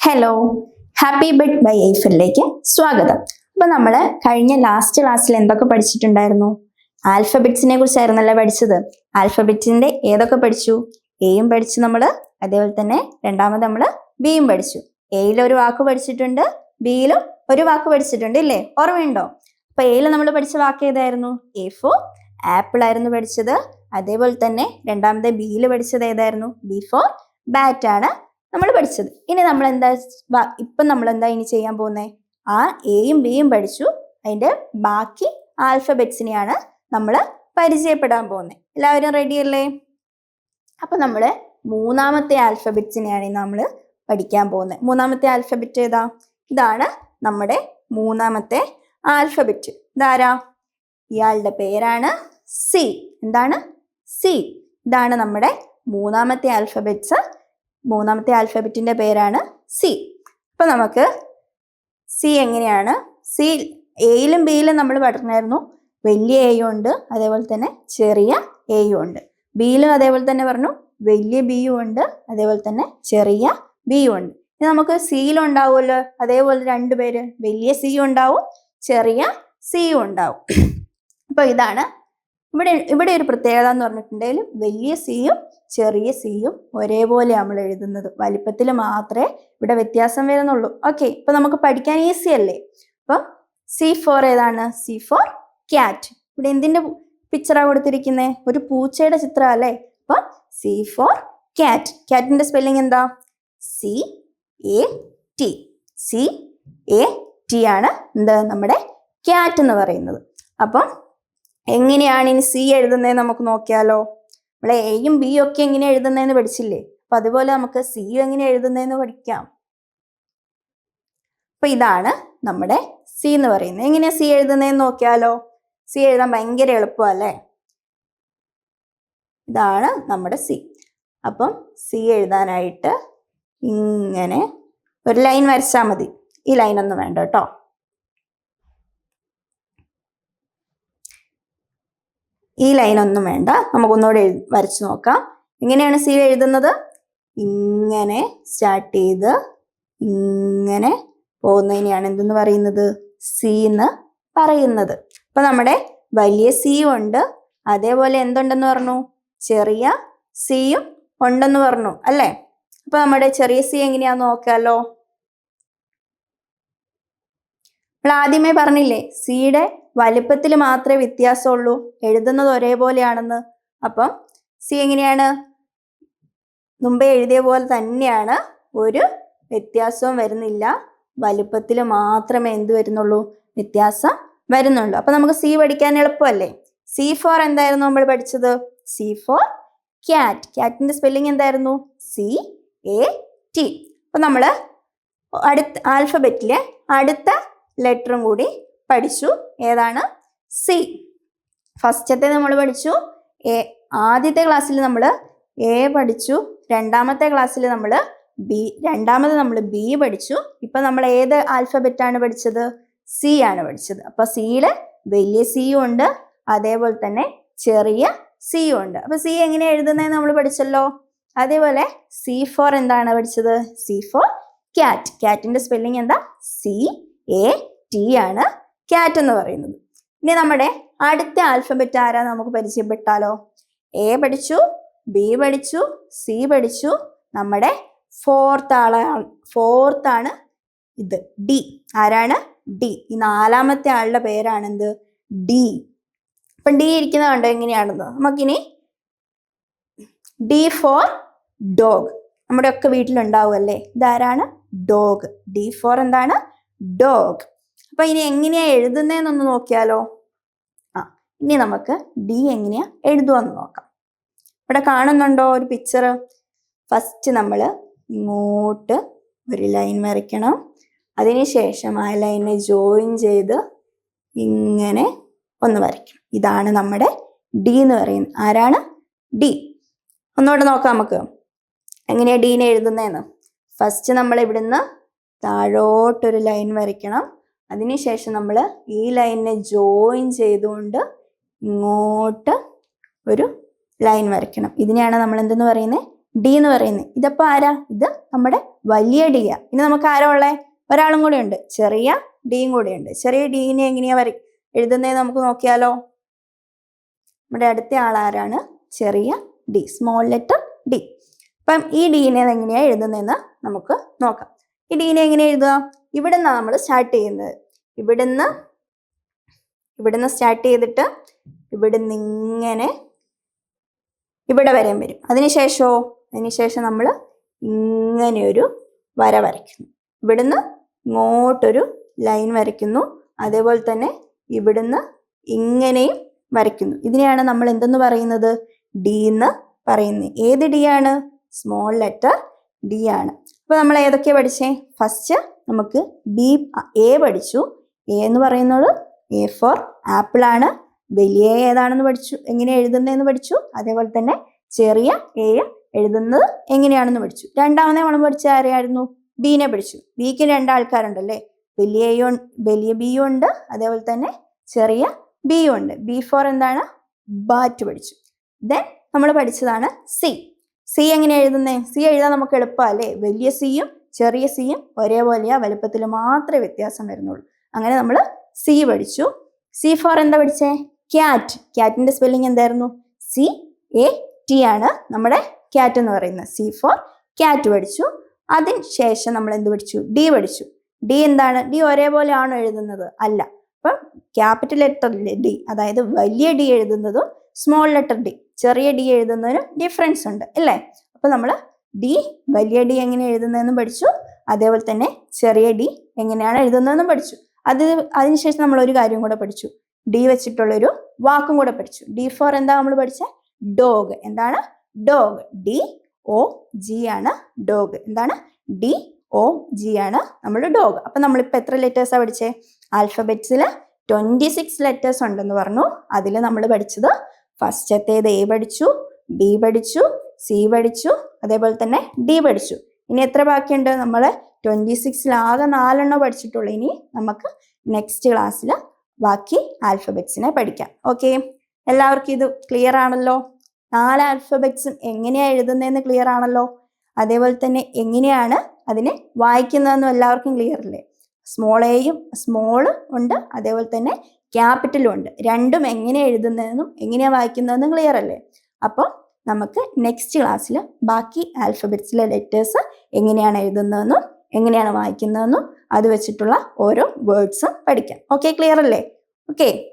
Hello happy bid by ഐഫലിലേക്ക് സ്വാഗതം. അപ്പൊ നമ്മൾ കഴിഞ്ഞ ലാസ്റ്റ് ക്ലാസ്സിൽ എന്തൊക്കെ പഠിച്ചിട്ടുണ്ടായിരുന്നു? ആൽഫബറ്റ്സിനെ കുറിച്ചായിരുന്നല്ലേ പഠിച്ചത്? ആൽഫബറ്റിന്റെ ഏതൊക്കെ പഠിച്ചു? എയും പഠിച്ചു നമ്മൾ അതേപോലെ തന്നെ രണ്ടാമത് നമ്മൾ ബിയും പഠിച്ചു. എയിൽ ഒരു വാക്ക് പഠിച്ചിട്ടുണ്ട്. ബിയിലും ഒരു വാക്ക് പഠിച്ചിട്ടുണ്ട് ഇല്ലേ? ഓർമ്മയുണ്ടോ? അപ്പൊ എയിൽ നമ്മൾ പഠിച്ച വാക്ക് ഏതായിരുന്നു? എ ഫോർ ആപ്പിൾ ആയിരുന്നു പഠിച്ചത്. അതേപോലെ തന്നെ രണ്ടാമത്തെ ബിയിൽ പഠിച്ചത് ഏതായിരുന്നു? ബി ഫോർ ബാറ്റ് ആണ്. നമ്മൾ പഠിച്ചത്. ഇനി നമ്മൾ എന്താ ഇപ്പം നമ്മൾ എന്താ ഇനി ചെയ്യാൻ പോകുന്നത് ആ എയും ബിയും പഠിച്ചു. അതിന്റെ ബാക്കി ആൽഫബെറ്റ്സിനെയാണ് നമ്മൾ പരിചയപ്പെടാൻ പോകുന്നത് എല്ലാവരും റെഡി അല്ലേ? അപ്പൊ നമ്മൾ മൂന്നാമത്തെ ആൽഫബെറ്റ്സിനെയാണ് നമ്മൾ പഠിക്കാൻ പോകുന്നത് മൂന്നാമത്തെ ആൽഫബെറ്റ് ഏതാ? ഇതാണ് നമ്മുടെ മൂന്നാമത്തെ ആൽഫബെറ്റ്. ഇതാരാ? ഇയാളുടെ പേരാണ് സി. എന്താണ്? സി. ഇതാണ് നമ്മുടെ മൂന്നാമത്തെ ആൽഫബറ്റ്സ്. മൂന്നാമത്തെ ആൽഫബറ്റിന്റെ പേരാണ് സി അപ്പോൾ നമുക്ക് സി എങ്ങനെയാണ്? സി എയിലും ബിയിലും നമ്മൾ പഠിക്കണമായിരുന്നു വലിയ എയും ഉണ്ട് അതേപോലെ തന്നെ ചെറിയ എയും ഉണ്ട്. ബിയിലും അതേപോലെ തന്നെ പറഞ്ഞു വലിയ ബിയും ഉണ്ട് അതേപോലെ തന്നെ ചെറിയ ബിയും ഉണ്ട്. ഇനി നമുക്ക് സിയിലും ഉണ്ടാവുമല്ലോ. അതേപോലെ രണ്ട് പേര് വലിയ സിയും ഉണ്ടാവും ചെറിയ സിയും ഉണ്ടാവും. അപ്പോൾ ഇതാണ്. ഇവിടെ ഇവിടെ ഒരു പ്രത്യേകത എന്ന് പറഞ്ഞിട്ടുണ്ടെങ്കിൽ വലിയ സിയും ചെറിയ സിയും ഒരേപോലെ നമ്മൾ എഴുതുന്നത്. വലിപ്പത്തിൽ മാത്രമേ ഇവിടെ വ്യത്യാസം വരുന്നുള്ളൂ. ഓക്കെ ഇപ്പൊ നമുക്ക് പഠിക്കാൻ ഈസി അല്ലേ? അപ്പം സി ഫോർ ഏതാണ്? സി ഫോർ ക്യാറ്റ് ഇവിടെ എന്തിന്റെ പിക്ചറാ കൊടുത്തിരിക്കുന്നത് ഒരു പൂച്ചയുടെ ചിത്രം അല്ലേ? അപ്പം സി ഫോർ ക്യാറ്റ് ക്യാറ്റിന്റെ സ്പെല്ലിംഗ് എന്താ? C A T C A T ആണ് എന്ത്? നമ്മുടെ ക്യാറ്റ് എന്ന് പറയുന്നത്. അപ്പം എങ്ങനെയാണ് ഇനി സി എഴുതുന്നത് നമുക്ക് നോക്കിയാലോ? നമ്മളെ എയും ബി ഒക്കെ എങ്ങനെ എഴുതുന്നതെന്ന് പഠിച്ചില്ലേ? അപ്പൊ അതുപോലെ നമുക്ക് സിയും എങ്ങനെ എഴുതുന്നതെന്ന് പഠിക്കാം. അപ്പൊ ഇതാണ് നമ്മുടെ സി എന്ന് പറയുന്നത്. എങ്ങനെയാ സി എഴുതുന്നതെന്ന് നോക്കിയാലോ? സി എഴുതാൻ ഭയങ്കര എളുപ്പമല്ലേ? ഇതാണ് നമ്മുടെ സി അപ്പം സി എഴുതാനായിട്ട് ഇങ്ങനെ ഒരു ലൈൻ വരച്ചാൽ മതി. ഈ ലൈനൊന്നും വേണ്ട കേട്ടോ. ഈ ലൈൻ ഒന്നും വേണ്ട. നമുക്കൊന്നുകൂടെ വരച്ചു നോക്കാം. എങ്ങനെയാണ് സി എഴുതുന്നത്? ഇങ്ങനെ സ്റ്റാർട്ട് ചെയ്ത് ഇങ്ങനെ പോകുന്നതിനെയാണ് എന്തെന്ന് പറയുന്നത്? സി എന്ന് പറയുന്നത്. അപ്പൊ നമ്മുടെ വലിയ സി ഉണ്ട്. അതേപോലെ എന്തുണ്ടെന്ന് പറഞ്ഞു? ചെറിയ സിയും ഉണ്ടെന്ന് പറഞ്ഞു അല്ലേ? അപ്പൊ നമ്മുടെ ചെറിയ സി എങ്ങനെയാന്ന് നോക്കാലോ? നമ്മൾ ആദ്യമേ പറഞ്ഞില്ലേ സിയുടെ വലിപ്പത്തിൽ മാത്രമേ വ്യത്യാസമുള്ളൂ. എഴുതുന്നത് ഒരേപോലെയാണെന്ന്. അപ്പം സി എങ്ങനെയാണ്? മുമ്പേ എഴുതിയ പോലെ തന്നെയാണ് ഒരു വ്യത്യാസവും വരുന്നില്ല. വലിപ്പത്തിൽ മാത്രമേ എന്ത് വരുന്നുള്ളൂ? വ്യത്യാസം വരുന്നുള്ളൂ. അപ്പൊ നമുക്ക് സി പഠിക്കാൻ എളുപ്പമല്ലേ? സി ഫോർ എന്തായിരുന്നു നമ്മൾ പഠിച്ചത്? C for cat. ക്യാറ്റിന്റെ സ്പെല്ലിംഗ് എന്തായിരുന്നു? സി എ ടി അപ്പൊ നമ്മൾ അടുത്ത ആൽഫബറ്റിലെ അടുത്ത ലെറ്ററും കൂടി പഠിച്ചു. ഏതാണ്? സി. ഫസ്റ്റത്തെ നമ്മൾ പഠിച്ചു. എ ആദ്യത്തെ ക്ലാസ്സിൽ നമ്മൾ എ പഠിച്ചു. രണ്ടാമത്തെ ക്ലാസ്സിൽ നമ്മൾ ബി രണ്ടാമത് നമ്മൾ ബി പഠിച്ചു. ഇപ്പം നമ്മൾ ഏത് ആൽഫബറ്റ് ആണ് പഠിച്ചത്? സി ആണ് പഠിച്ചത്. അപ്പം സിയിൽ വലിയ സിയും ഉണ്ട്. അതേപോലെ തന്നെ ചെറിയ സിയും ഉണ്ട്. അപ്പോൾ സി എങ്ങനെ എഴുതുന്നതെന്ന് നമ്മൾ പഠിച്ചല്ലോ? അതേപോലെ സി ഫോർ എന്താണ് പഠിച്ചത്? C for cat. ക്യാറ്റിന്റെ സ്പെല്ലിംഗ് എന്താ? സി എ ടി ആണ് ക്യാറ്റ് എന്ന് പറയുന്നത്. ഇനി നമ്മുടെ അടുത്ത ആൽഫബറ്റ് ആരാ നമുക്ക് പരിചയപ്പെട്ടാലോ? എ പഠിച്ചു ബി പഠിച്ചു സി പഠിച്ചു. നമ്മുടെ ഫോർത്ത് ആളാണ് ഫോർത്ത് ആണ് ഇത്. ഡി ആരാണ്? ഡി ഈ നാലാമത്തെ ആളുടെ പേരാണ് എന്ത് ഡി അപ്പം ഡി ഇരിക്കുന്ന കണ്ടോ എങ്ങനെയാണെന്ന്? നമുക്കിനി ഡി ഫോർ ഡോഗ് നമ്മുടെ ഒക്കെ വീട്ടിലുണ്ടാവും അല്ലേ? ഇതാരാണ്? ഡോഗ് ഡി ഫോർ എന്താണ്? ഡോഗ് അപ്പൊ ഇനി എങ്ങനെയാ എഴുതുന്നതെന്നൊന്ന് നോക്കിയാലോ? ആ ഇനി നമുക്ക് ഡി എങ്ങനെയാ എഴുതുവാന്ന് നോക്കാം. ഇവിടെ കാണുന്നുണ്ടോ ഒരു പിക്ചർ ഫസ്റ്റ് നമ്മൾ ഇങ്ങോട്ട് ഒരു ലൈൻ വരയ്ക്കണം. അതിനുശേഷം ആ ലൈനെ ജോയിൻ ചെയ്ത് ഇങ്ങനെ ഒന്ന് വരയ്ക്കണം ഇതാണ് നമ്മുടെ ഡി എന്ന് പറയുന്നത്. ആരാണ്? ഡി ഒന്നുകൂടെ നോക്കാം നമുക്ക്. എങ്ങനെയാ ഡീനെ എഴുതുന്നതെന്ന് ഫസ്റ്റ് നമ്മൾ ഇവിടുന്ന് താഴോട്ടൊരു ലൈൻ വരയ്ക്കണം. അതിനുശേഷം നമ്മൾ ഈ ലൈനിനെ ജോയിൻ ചെയ്തുകൊണ്ട് ഇങ്ങോട്ട് ഒരു ലൈൻ വരയ്ക്കണം. ഇതിനെയാണ് നമ്മൾ എന്തെന്ന് പറയുന്നത് ഡി എന്ന് പറയുന്നത് ഇതപ്പോൾ ആരാ? ഇത് നമ്മുടെ വലിയ ഡി ആ ഇനി നമുക്ക് ആരോ ഉള്ളേ? ഒരാളും കൂടെ ഉണ്ട്. ചെറിയ ഡിയും കൂടെ ഉണ്ട്. ചെറിയ ഡീനെ എങ്ങനെയാ വര എഴുതുന്നത് നമുക്ക് നോക്കിയാലോ? നമ്മുടെ അടുത്ത ആൾ ആരാണ്? ചെറിയ ഡി സ്മോൾ ലെറ്റർ ഡി അപ്പം ഈ ഡീനെ എങ്ങനെയാ എഴുതുന്നതെന്ന് നമുക്ക് നോക്കാം. ഈ ഡീനെ എങ്ങനെ എഴുതുക? ഇവിടുന്ന് നമ്മൾ സ്റ്റാർട്ട് ചെയ്യുന്നത്. ഇവിടുന്ന് ഇവിടുന്ന് സ്റ്റാർട്ട് ചെയ്തിട്ട് ഇവിടുന്ന് ഇങ്ങനെ ഇവിടെ വരെയും വരും. അതിനുശേഷമോ അതിനുശേഷം നമ്മൾ ഇങ്ങനെ ഒരു വര വരയ്ക്കുന്നു. ഇവിടുന്ന് ഇങ്ങോട്ടൊരു ലൈൻ വരയ്ക്കുന്നു. അതേപോലെ തന്നെ ഇവിടുന്ന് ഇങ്ങനെയും വരയ്ക്കുന്നു. ഇതിനെയാണ് നമ്മൾ എന്തെന്ന് പറയുന്നത്? ഡി എന്ന് പറയുന്നത്. ഏത് ഡി ആണ്? സ്മോൾ ലെറ്റർ ഡി ആണ്. അപ്പോൾ നമ്മൾ ഏതൊക്കെയാ പഠിച്ചേ? ഫസ്റ്റ് നമുക്ക് ബി എ പഠിച്ചു. എ എന്ന് പറയുന്നത് എ ഫോർ ആപ്പിൾ ആണ്. വലിയ ഏതാണെന്ന് പഠിച്ചു. എങ്ങനെ എഴുതുന്നതെന്ന് പഠിച്ചു. അതേപോലെ തന്നെ ചെറിയ എ എഴുതുന്നത് എങ്ങനെയാണെന്ന് പഠിച്ചു. രണ്ടാമതേ നമ്മൾ പഠിച്ച ആരെയായിരുന്നു ബീനെ പഠിച്ചു. ബിക്ക് രണ്ടാൾക്കാരുണ്ടല്ലേ? വലിയ എയും വലിയ ബിയും ഉണ്ട്. അതേപോലെ തന്നെ ചെറിയ ബിയും ഉണ്ട്. ബി ഫോർ എന്താണ്? ബാറ്റ് പഠിച്ചു. ദെൻ നമ്മൾ പഠിച്ചതാണ് സി സി എങ്ങനെ എഴുതുന്നേ? സി എഴുതാൻ നമുക്ക് എളുപ്പമല്ലേ വലിയ സിയും ചെറിയ സിയും ഒരേപോലെയാ വലുപ്പത്തിൽ മാത്രമേ വ്യത്യാസം വരുന്നുള്ളൂ. അങ്ങനെ നമ്മൾ സി പഠിച്ചു. സി ഫോർ എന്താ പഠിച്ചേ? ക്യാറ്റ് ക്യാറ്റിന്റെ സ്പെല്ലിംഗ് എന്തായിരുന്നു? സി എ ടി ആണ് നമ്മുടെ ക്യാറ്റ് എന്ന് പറയുന്നത്. സി ഫോർ ക്യാറ്റ് പഠിച്ചു. അതിന് ശേഷം നമ്മൾ എന്ത് പഠിച്ചു? ഡി പഠിച്ചു. ഡി എന്താണ്? ഡി ഒരേപോലെ ആണോ എഴുതുന്നത്? അല്ല. അപ്പം ക്യാപിറ്റൽ ലെറ്റർ ഡി അതായത് വലിയ ഡി എഴുതുന്നതും സ്മോൾ ലെറ്റർ ഡി ചെറിയ ഡി എഴുതുന്നതിനും ഡിഫറൻസ് ഉണ്ട് അല്ലേ? അപ്പൊ നമ്മൾ ഡി വലിയ ഡി എങ്ങനെ എഴുതുന്നതെന്നും പഠിച്ചു അതേപോലെ തന്നെ ചെറിയ ഡി എങ്ങനെയാണ് എഴുതുന്നതെന്നും പഠിച്ചു. അത് അതിനുശേഷം നമ്മൾ ഒരു കാര്യം കൂടെ പഠിച്ചു. ഡി വെച്ചിട്ടുള്ളൊരു വാക്കും കൂടെ പഠിച്ചു. ഡി ഫോർ എന്താ നമ്മൾ പഠിച്ച? ഡോഗ് എന്താണ്? ഡോഗ് ഡി ഒ ജി ആണ് ഡോഗ് എന്താണ്? ഡി ഒ ജി ആണ് നമ്മുടെ ഡോഗ് അപ്പൊ നമ്മളിപ്പോ എത്ര ലെറ്റേഴ്സാണ് പഠിച്ചേ? ആൽഫബെറ്റ്സിൽ ട്വന്റി സിക്സ് ലെറ്റേഴ്സ് ഉണ്ടെന്ന് പറഞ്ഞു. അതിൽ നമ്മൾ പഠിച്ചത് ഫസ്റ്റത്തേത് എ പഠിച്ചു ബി പഠിച്ചു സി പഠിച്ചു അതേപോലെ തന്നെ ഡി പഠിച്ചു. ഇനി എത്ര ബാക്കിയുണ്ട്? നമ്മൾ ട്വന്റി സിക്സിലാകെ നാലെണ്ണം പഠിച്ചിട്ടുള്ളൂ. ഇനി നമുക്ക് നെക്സ്റ്റ് ക്ലാസ്സിൽ ബാക്കി ആൽഫബറ്റ്സിനെ പഠിക്കാം. ഓക്കെ എല്ലാവർക്കും ഇത് ക്ലിയർ ആണല്ലോ? നാല് ആൽഫബറ്റ്സും എങ്ങനെയാണ് എഴുതുന്നതെന്ന് ക്ലിയർ ആണല്ലോ? അതേപോലെ തന്നെ എങ്ങനെയാണ് അതിനെ വായിക്കുന്നതെന്നും എല്ലാവർക്കും ക്ലിയർ അല്ലേ? സ്മോൾ എയും സ്മോൾ ഉണ്ട്. അതേപോലെ തന്നെ ക്യാപിറ്റലും ഉണ്ട്. രണ്ടും എങ്ങനെ എഴുതുന്നതെന്നും എങ്ങനെയാണ് വായിക്കുന്നതെന്നും ക്ലിയർ അല്ലേ? അപ്പോൾ നമുക്ക് നെക്സ്റ്റ് ക്ലാസ്സിൽ ബാക്കി ആൽഫബറ്റ്സിലെ ലെറ്റേഴ്സ് എങ്ങനെയാണ് എഴുതുന്നതെന്നും എങ്ങനെയാണ് വായിക്കുന്നതെന്നും അത് വെച്ചിട്ടുള്ള ഓരോ വേർഡ്സും പഠിക്കാം. ഓക്കെ ക്ലിയർ അല്ലേ? ഓക്കെ